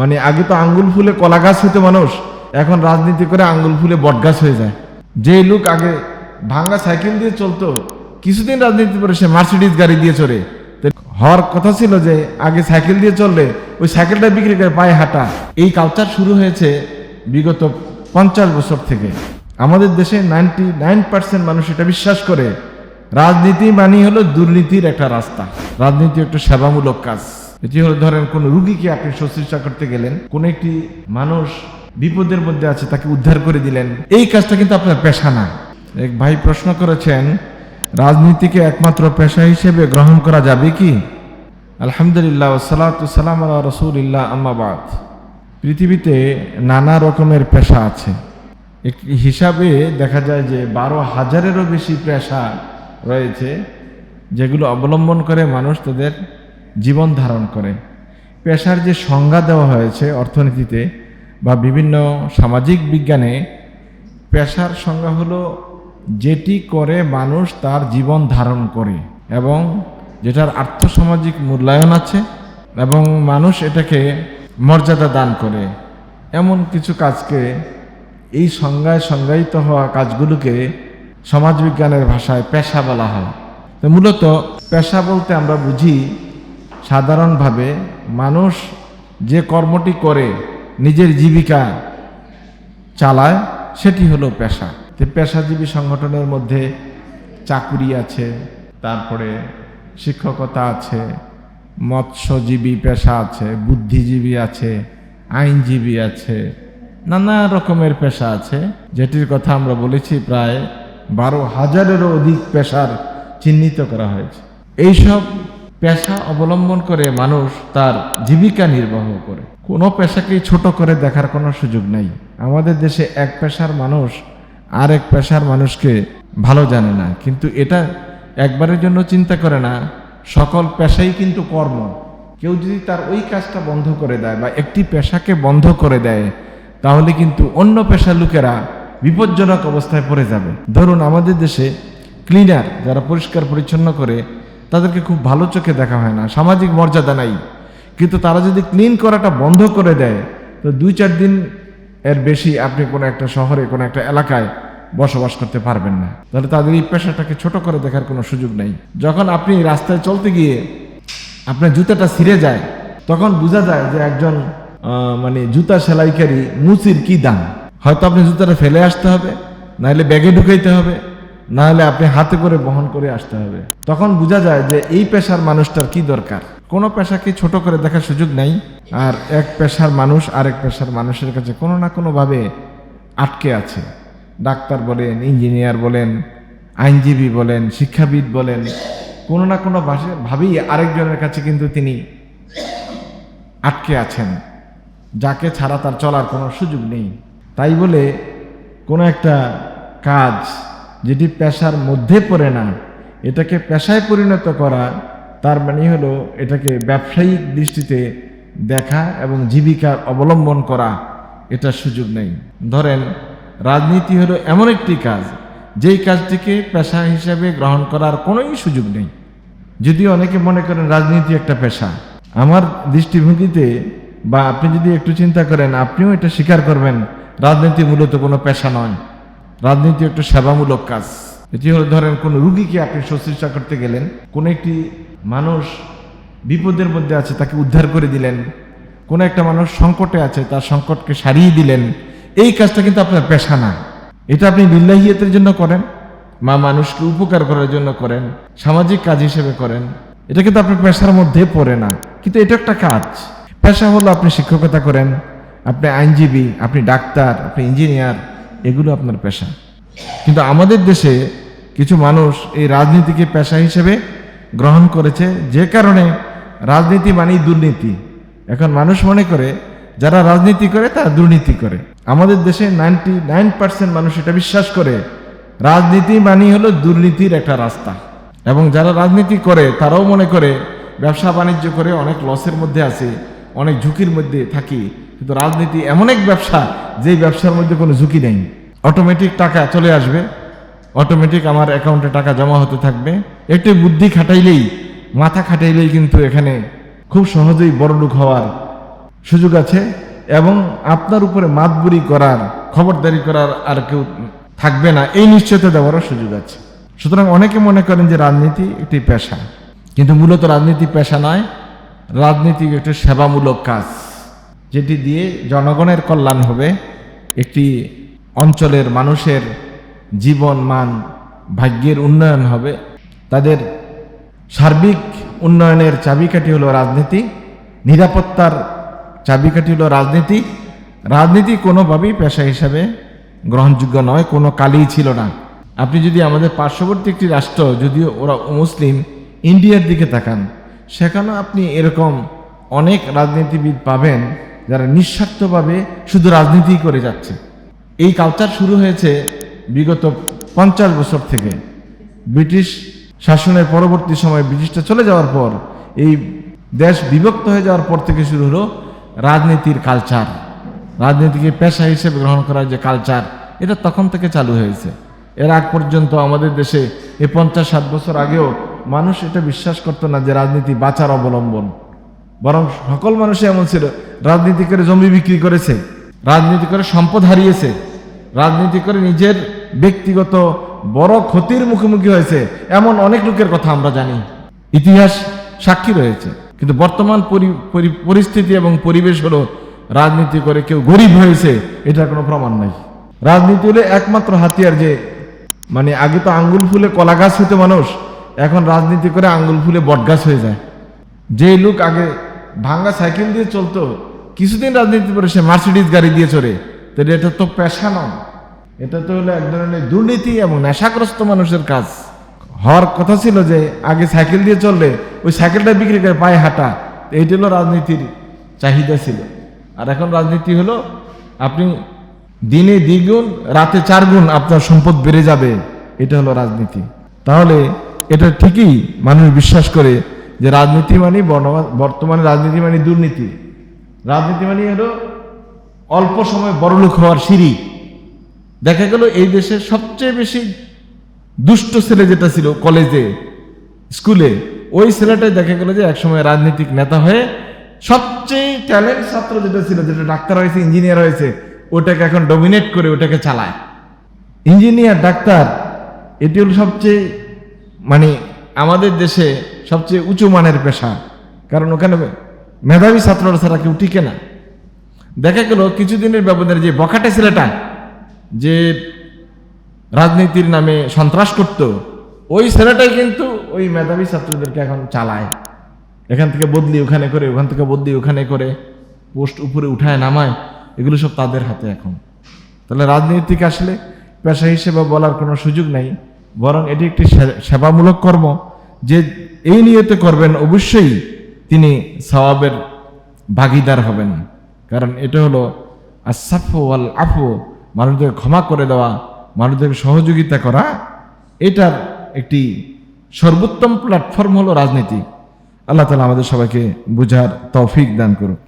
মানে আগে তো আঙ্গুল ফুলে কলা গাছ হইতো মানুষ, এখন রাজনীতি করে আঙ্গুল ফুলে বট গাছ হয়ে যায়। যে লোক আগে ভাঙ্গা সাইকেল দিয়ে চলতো, কিছুদিন রাজনীতি করে সে মার্সিডিজ গাড়ি দিয়ে চড়ে। হওয়ার কথা ছিল যে আগে সাইকেল দিয়ে চললে ওই সাইকেলটা বিক্রি করে পায়ে হাঁটা। এই কালচার শুরু হয়েছে বিগত পঞ্চাশ বছর থেকে। আমাদের দেশে নাইনটি নাইন পার্সেন্ট মানুষ এটা বিশ্বাস করে। রাজনীতি মানে হলো দুর্নীতির একটা রাস্তা। রাজনীতি একটা সেবামূলক কাজ। এটি হলো ধরেন কোন রুগীকে আপনি শুশ্রূষা করতে গেলেন, কোন একটি মানুষ বিপদের মধ্যে আছে, তাকে উদ্ধার করে দিলেন, এই কাজটা কিন্তু আপনার পেশা না। এক ভাই প্রশ্ন করেছেন, রাজনীতিকে একমাত্র পেশা হিসেবে গ্রহণ করা যাবে কি? আলহামদুলিল্লাহ সালাম আল্লাহ রসুলিল্লাহ আম্মাবাদ পৃথিবীতে নানা রকমের পেশা আছে। একটি হিসাবে দেখা যায় যে বারো হাজারেরও বেশি পেশা রয়েছে, যেগুলো অবলম্বন করে মানুষ তাদের জীবন ধারণ করে। পেশার যে সংজ্ঞা দেওয়া হয়েছে অর্থনীতিতে বা বিভিন্ন সামাজিক বিজ্ঞানে, পেশার সংজ্ঞা হলো যেটি করে মানুষ তার জীবন ধারণ করে এবং যেটার আর্থসামাজিক মূল্যায়ন আছে এবং মানুষ এটাকে মর্যাদা দান করে। এমন কিছু কাজকে, এই সংজ্ঞায় সংজ্ঞায়িত হওয়া কাজগুলোকে সমাজবিজ্ঞানের ভাষায় পেশা বলা হয়। তো মূলত পেশা বলতে আমরা বুঝি সাধারণভাবে মানুষ যে কর্মটি করে নিজের জীবিকা চালায়, সেটি হলো পেশা। তো পেশাজীবী সংগঠনের মধ্যে চাকুরি আছে, তারপরে শিক্ষকতা আছে, মৎস্যজীবী পেশা আছে, বুদ্ধিজীবী আছে, আইনজীবী আছে, নানা রকমের পেশা আছে। যেটির কথা আমরা বলেছি প্রায় বারো হাজারেরও অধিক পেশার চিহ্নিত করা হয়েছে। এইসব পেশা অবলম্বন করে মানুষ তার জীবিকা নির্বাহ করে। কোনো পেশাকেই ছোট করে দেখার কোনো সুযোগ নেই। আমাদের দেশে এক পেশার মানুষ আরেক পেশার মানুষকে ভালো জানে না। কিন্তু এটা একবারের জন্য চিন্তা করে না, সকল পেশাই কিন্তু কর্ম। কেউ যদি তার ওই কাজটা বন্ধ করে দেয় বা একটি পেশাকে বন্ধ করে দেয়, তাহলে কিন্তু অন্য পেশার লোকেরা বিপজ্জনক অবস্থায় পড়ে যাবে। ধরুন আমাদের দেশে ক্লিনার যারা পরিষ্কার পরিচ্ছন্ন করে তাদেরকে খুব ভালো চোখে দেখা হয় না, সামাজিক মর্যাদা নাই। কিন্তু তারা যদি ক্লিন করাটা বন্ধ করে দেয়, তো দুই চার দিন এর বেশি আপনি কোনো একটা শহরে, কোনো একটা এলাকায় বসবাস করতে পারবেন না। তাহলে তাদের এই পেশাটাকে ছোট করে দেখার কোনো সুযোগ নেই। যখন আপনি রাস্তায় চলতে গিয়ে আপনার জুতাটা ছিঁড়ে যায়, তখন বোঝা যায় যে একজন মানে জুতা সেলাইকারী মুচির কি দাম। হয়তো আপনি জুতাটা ফেলে আসতে হবে, নাহলে ব্যাগে ঢুকাইতে হবে। নাহলে আপনি হাতে করে বহন করে আসতে হবে। তখন বোঝা যায় যে এই পেশার মানুষটার কি দরকার। কোনো পেশাকে ছোট করে দেখার সুযোগ নাই, আর এক পেশার মানুষ আরেক পেশার মানুষের কাছে কোনো না কোনোভাবে আটকে আছে। ডাক্তার বলেন, ইঞ্জিনিয়ার বলেন, আইনজীবী বলেন, শিক্ষাবিদ বলেন, কোনো না কোনো ভাষে ভাবেই আরেকজনের কাছে কিন্তু তিনি আটকে আছেন। যাকে ছাড়া তার চলার কোনো সুযোগ নেই। তাই বলে কোনো একটা কাজ যেটি পেশার মধ্যে পড়ে না, এটাকে পেশায় পরিণত করা, তার মানে হলো এটাকে ব্যবসায়িক দৃষ্টিতে দেখা এবং জীবিকার অবলম্বন করা এটার সুযোগ নেই। ধরেন, রাজনীতি হলো এমন একটি কাজ, যেই কাজটিকে পেশা হিসেবে গ্রহণ করার কোনোই সুযোগ নেই। যদিও অনেকে মনে করেন রাজনীতি একটা পেশা, আমার দৃষ্টিভঙ্গিতে বা আপনি যদি একটু চিন্তা করেন, আপনিও এটা স্বীকার করবেন, রাজনীতি মূলত কোনো পেশা নয়। রাজনীতি একটা সেবামূলক কাজ। এটি হলো, ধরেন, কোন রুগীকে আপনি শুশ্রূষা করতে গেলেন, কোন একটি মানুষ বিপদের মধ্যে আছে, তাকে উদ্ধার করে দিলেন, কোন একটা মানুষ সংকটে আছে, তার সংকটকে সারিয়ে দিলেন, এই কাজটা কিন্তু আপনার পেশা না। এটা আপনি বিল্লাহিয়তের জন্য করেন, মা মানুষকে উপকার করার জন্য করেন, সামাজিক কাজ হিসেবে করেন, এটা কিন্তু আপনার পেশার মধ্যে পড়ে না। কিন্তু এটা একটা কাজ। পেশা হলো আপনি শিক্ষকতা করেন, আপনি আইনজীবী, আপনি ডাক্তার, আপনি ইঞ্জিনিয়ার এগুলো আপনার পেশা। কিন্তু আমাদের দেশে কিছু মানুষ এই রাজনীতিকে পেশা হিসেবে গ্রহণ করেছে, যে কারণে রাজনীতি মানেই দুর্নীতি। এখন মানুষ মনে করে, যারা রাজনীতি করে, তারা দুর্নীতি করে। আমাদের দেশে নাইনটি নাইন পার্সেন্ট মানুষ এটা বিশ্বাস করে, রাজনীতি মানি হলো দুর্নীতির একটা রাস্তা। এবং যারা রাজনীতি করে, তারাও মনে করে ব্যবসা বাণিজ্য করে অনেক লসের মধ্যে আছে। অনেক ঝুঁকির মধ্যে থাকি, কিন্তু রাজনীতি এমন এক ব্যবসা, যেই ব্যবসার মধ্যে কোনো ঝুঁকি নেই। অটোমেটিক টাকা চলে আসবে অটোমেটিক আমার অ্যাকাউন্টে টাকা জমা হতে থাকবে। একটু বুদ্ধি খাটাইলেই, মাথা খাটাইলেই কিন্তু এখানে খুব সহজেই বড়লোক হওয়ার সুযোগ আছে এবং আপনার উপরে মাতবুরি করার, খবরদারি করার আর কেউ থাকবে না, এই নিশ্চয়তা দেওয়ারও সুযোগ আছে। সুতরাং অনেকে মনে করেন যে রাজনীতি একটি পেশা, কিন্তু মূলত রাজনীতি পেশা নয় রাজনীতি একটি সেবামূলক কাজ, যেটি দিয়ে জনগণের কল্যাণ হবে, একটি অঞ্চলের মানুষের জীবন মান, ভাগ্যের উন্নয়ন হবে। তাদের সার্বিক উন্নয়নের চাবিকাঠি হলো রাজনীতি, নিরাপত্তার চাবিকাঠি হলো রাজনীতি। রাজনীতি কোনোভাবেই পেশা হিসাবে গ্রহণযোগ্য নয়, কোনো কালই ছিল না। আপনি যদি আমাদের পার্শ্ববর্তী একটি রাষ্ট্র, যদিও ওরা মুসলিম, ইন্ডিয়ার দিকে তাকান সেখানেও আপনি এরকম অনেক রাজনীতিবিদ পাবেন যারা নিঃস্বার্থভাবে শুধু রাজনীতি করে যাচ্ছে। এই কালচার শুরু হয়েছে বিগত পঞ্চাশ বছর থেকে। ব্রিটিশ শাসনের পরবর্তী সময় ব্রিটিশটা চলে যাওয়ার পর এই দেশ বিভক্ত হয়ে যাওয়ার পর থেকে শুরু হলো রাজনীতির কালচার রাজনীতিকে পেশা হিসেবে গ্রহণ করার যে কালচার এটা তখন থেকে চালু হয়েছে। এর আগ পর্যন্ত আমাদের দেশে এই পঞ্চাশ ষাট বছর আগেও মানুষ এটা বিশ্বাস করতো না যে রাজনীতি বাঁচার অবলম্বন। বরং সকল মানুষই এমন ছিল, রাজনীতি করে জমি বিক্রি করেছে, রাজনীতি করে সম্পদ হারিয়েছে, রাজনীতি করে নিজের ব্যক্তিগত বড় ক্ষতির মুখোমুখি হয়েছে, এমন অনেক লোকের কথা আমরা জানি। ইতিহাস সাক্ষী রয়েছে। কিন্তু বর্তমান পরি- পরি- পরিস্থিতি এবং পরিবেশ হলো, রাজনীতি করে কেউ গরিব হয়েছে, এটার কোনো প্রমাণ নাই। রাজনীতি হলে একমাত্র হাতিয়ার যে মানে আগে তো আঙ্গুল ফুলে কলা গাছ হতো মানুষ এখন রাজনীতি করে আঙ্গুল ফুলে বটগাছ হয়ে যায়। যে লোক আগে ভাঙ্গা সাইকেল দিয়ে চলতো, কিছুদিন রাজনীতি করে সে মার্সিডিজ গাড়ি দিয়ে চড়ে। তাহলে এটা তো পেশা নয়। এটা তো হলো এক ধরনের দুর্নীতি এবং নেশাগ্রস্ত মানুষের কাজ। হওয়ার কথা ছিল যে, আগে সাইকেল দিয়ে চললে ওই সাইকেলটা বিক্রি করে পায়ে হাঁটা এইটা হলো রাজনীতির চাহিদা ছিল। আর এখন রাজনীতি হলো, আপনি দিনে দ্বিগুণ, রাতে চার গুণ আপনার সম্পদ বেড়ে যাবে। এটা হলো রাজনীতি। তাহলে এটা ঠিকই মানুষ বিশ্বাস করে যে রাজনীতি মানে বর্তমানে রাজনীতি মানে দুর্নীতি। রাজনীতি মানে হলো অল্প সময় বড়লোক হওয়ার সিঁড়ি। দেখা গেল এই দেশের সবচেয়ে বেশি দুষ্ট ছেলে যেটা ছিল কলেজে, স্কুলে, ওই ছেলেটাই দেখা গেল যে একসময় রাজনৈতিক নেতা হয়ে সবচেয়ে ট্যালেন্ট ছাত্র যেটা ছিল, যেটা ডাক্তার হয়েছে, ইঞ্জিনিয়ার হয়েছে, ওটাকে এখন ডমিনেট করে ওটাকে চালায়। ইঞ্জিনিয়ার, ডাক্তার, এটি হল সবচেয়ে মানে আমাদের দেশে সবচেয়ে উঁচু মানের পেশা। কারণ ওখানে মেধাবী ছাত্ররা ছাড়া কেউ টিকে না। দেখা গেল কিছুদিনের ব্যবধানে যে বখাটে ছেলেটা, যে রাজনীতির নামে সন্ত্রাস করত, ওই ছেলেটাই কিন্তু ওই মেধাবী ছাত্রদেরকে এখন চালায়। এখান থেকে বদলি ওখানে করে, ওখান থেকে বদলি ওখানে করে, পোস্ট উপরে উঠায়, নামায়, এগুলো সব তাদের হাতে এখন। তাহলে রাজনীতিক আসলে পেশা হিসেবে বলার কোনো সুযোগ নাই। বরং এটি একটি সেবামূলক কর্ম যে এই নিয়তে করবেন অবশ্যই তিনি সওয়াবের ভাগিদার হবেন। কারণ এটা হলো আসাফ ওয়াল আফু মানুষদের ক্ষমা করে দেওয়া, মানুষদের সহযোগিতা করা। এটার একটি সর্বোত্তম প্ল্যাটফর্ম হলো রাজনীতি। আল্লাহ তালা আমাদের সবাইকে বুঝার তৌফিক দান করুক।